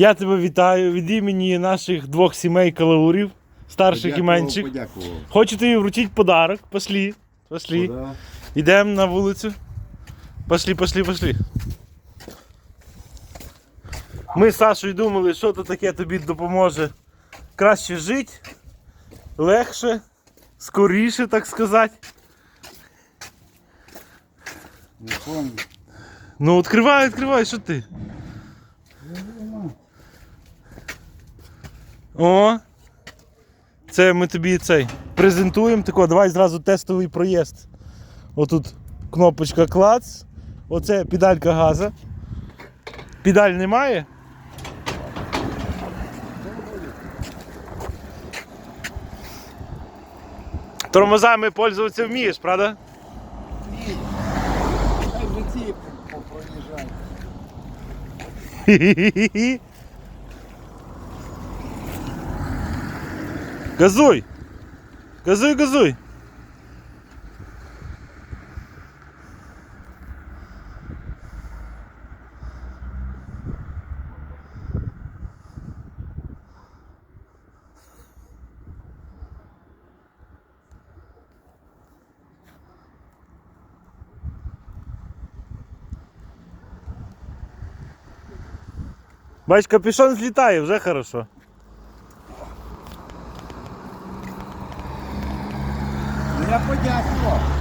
Я тебе вітаю від імені наших двох сімей калаурів, старших і менших. Подякував. Хочу тобі вручити подарок. Пошлі. Пошлі. Йдемо на вулицю. Пошли, пошли, пошли. Ми з Сашою думали, що то таке тобі допоможе краще жити, легше, скоріше, так сказати. Не. Ну, відкривай, відкривай, що ти? О! Це ми тобі цей презентуємо. Тако, давай зразу тестовий проїзд. Отут кнопочка клац. Оце педалька газа. Педаль немає. Тормозами пользуватися вмієш, правда? Проїжджають. Хі-хі-хі-хі. Газуй! Газуй, газуй! Бач, капюшон злітає, вже хорошо. Я подякував.